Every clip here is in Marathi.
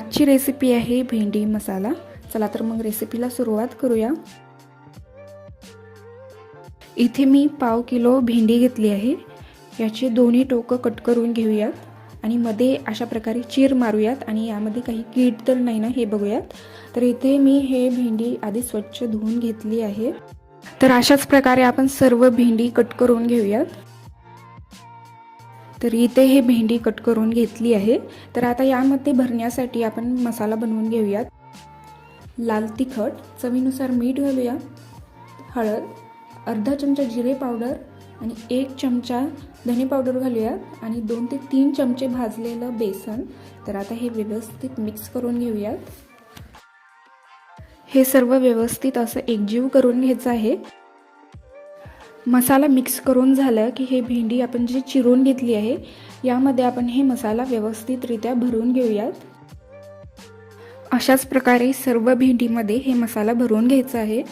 आजची रेसिपी आहे भेंडी मसाला. चला तर मग रेसिपीला सुरुवात करूया. इथे मी पाव किलो भेंडी घेतली आहे. याचे दोन्ही टोकं कट करून घेऊयात आणि मध्ये अशा प्रकारे चीर मारूयात आणि यामध्ये काही कीड तर नाही ना हे बघूयात. तर इथे मी हे भेंडी आधी स्वच्छ धुवून घेतली आहे. तर अशाच प्रकारे आपण सर्व भेंडी कट करून घेऊयात. तर इथे हे भेंडी कट करून घेतली आहे. तर आता यामध्ये भरण्यासाठी आपण मसाला बनवून घेऊयात. लाल तिखट चवीनुसार मीठ घालूया. हळद अर्धा चमचा जिरे पावडर आणि एक चमचा धने पावडर घालूयात आणि दोन ते तीन चमचे भाजलेलं बेसन. तर आता हे व्यवस्थित मिक्स करून घेऊयात. हे सर्व व्यवस्थित असं एकजीव करून घ्यायचं आहे. मसाला मिक्स करून झालं की हे भेंडी आपण जी चिरून घेतली आहे यामध्ये आपण हे मसाला व्यवस्थितरित्या भरून घेऊयात. अशाच प्रकारे सर्व भेंडीमध्ये हे मसाला भरून घ्यायचा आहे.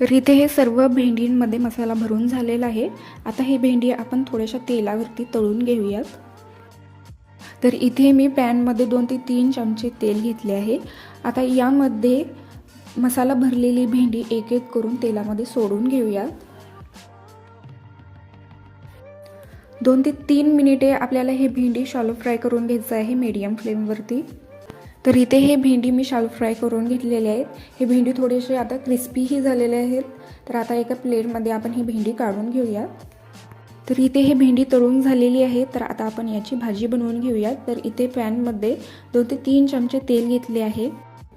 तर इथे हे सर्व भेंडींमध्ये मसाला भरून झालेला आहे. आता ही भेंडी आपण थोड्याशा तेलावरती तळून घेऊयात. तर इथे मी पॅनमध्ये दोन ते तीन चमचे तेल घेतले आहे. आता यामध्ये मसाला भरलेली भेंडी एक एक करून तेलामध्ये सोडून घेऊयात दोन ते तीन मिनिटे आपल्याला हे भेंडी शालो फ्राय करून घ्यायचं आहे मीडियम फ्लेमवरती तर इथे हे भेंडी मी शालो फ्राय करून घेतलेले आहेत. हे भेंडी थोडेसे आता क्रिस्पीही झालेले आहेत. तर आता एका प्लेटमध्ये आपण ही भेंडी काढून घेऊयात तर इथे हे भेंडी तळून झालेली आहे. तर आता आपण याची भाजी बनवून घेऊयात. तर इथे पॅनमध्ये दोन ते तीन चमचे तेल घेतले आहे.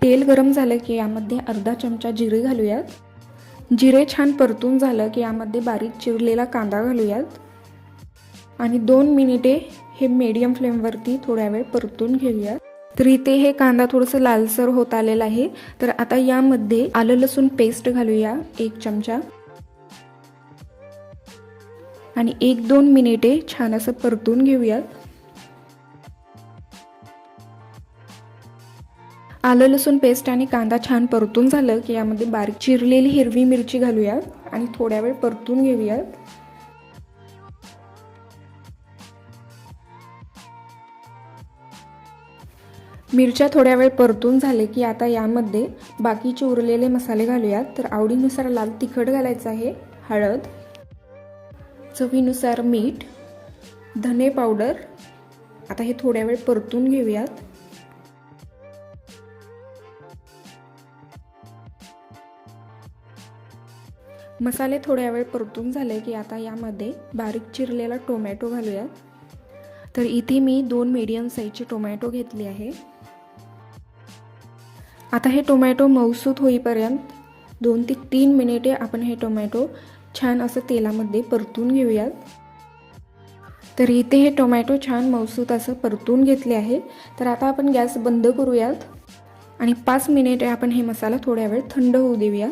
तेल गरम झालं की यामध्ये अर्धा चमचा जिरे घालूयात. जिरे छान परतून झालं की यामध्ये बारीक चिरलेला कांदा घालूयात. आणि दोन मिनिटे हे मीडियम फ्लेमवरती थोड्या वेळ परतून घेऊयात. तर इथे हे कांदा थोडंसं लालसर होत आलेला आहे. तर आता यामध्ये आलं लसूण पेस्ट घालूया. एक चमचा. आणि एक दोन मिनिटे छान असं परतून घेऊयात. आलं लसूण पेस्ट आणि कांदा छान परतून झालं की यामध्ये बारीक चिरलेली हिरवी मिरची घालूयात आणि थोड्या वेळ परतून घेऊयात. मिरच्या थोड्या वेळ परतून झाले की आता यामध्ये बाकीचे उरलेले मसाले घालूयात. तर आवडीनुसार लाल तिखट घालायचं आहे हळद चवीनुसार मीठ धने पावडर आता हे थोड्या वेळ परतून घेऊयात. मसाले थोड्या वेळ परतून झाले की आता यामध्ये बारीक चिरलेला टोमॅटो घालूयात. तर इथे मी दोन मीडियम साईजचे टोमॅटो घेतले आहे. आता हे टोमॅटो मऊसूत होईपर्यंत दोन ते तीन मिनिटे आपण हे टोमॅटो छान असं तेलामध्ये परतून घेऊयात. तर इथे हे टोमॅटो छान मौसूत असं परतून घेतले आहे. तर आता आपण गॅस बंद करूयात. आणि पाच मिनिटे आपण हे मसाला थोड्या वेळ थंड होऊ देऊयात.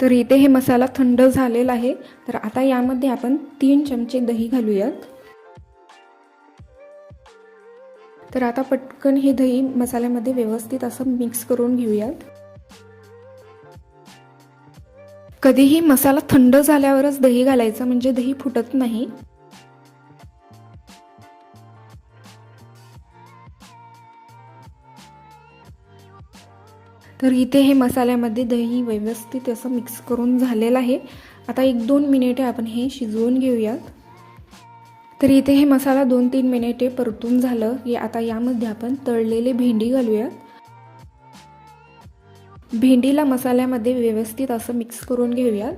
तर इथे हे मसाला थंड झालेला आहे. तर आता यामध्ये आपण तीन चमचे दही घालूयात. तर आता पटकन हे दही मसाल्यामध्ये व्यवस्थित असं मिक्स करून घेऊयात. कधीही मसाला थंड झाल्यावरच दही घालायचं म्हणजे दही फुटत नाही. तर इथे हे मसाल्यामध्ये दही व्यवस्थित असं मिक्स करून झालेलं आहे. आता एक दोन मिनिटे आपण हे शिजवून घेऊयात. तर इथे हे मसाला दोन तीन मिनिटे परतून झालं. की आता यामध्ये आपण तळलेले भेंडी घालूयात. भेंडीला मसाल्यामध्ये व्यवस्थित असं मिक्स करून घेऊयात.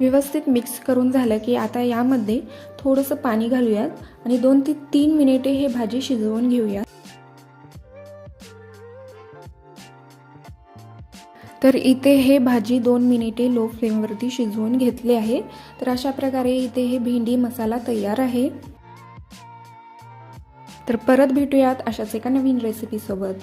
व्यवस्थित मिक्स करून झालं की आता यामध्ये थोडंसं पाणी घालूयात आणि दोन ते तीन मिनिटे हे भाजी शिजवून घेऊयात. तर इथे हे भाजी दोन मिनिटे लो फ्लेमवरती शिजवून घेतले आहे. तर अशा प्रकारे इथे हे भेंडी मसाला तयार आहे. तर परत भेटूयात अशाच एका नवीन रेसिपीसोबत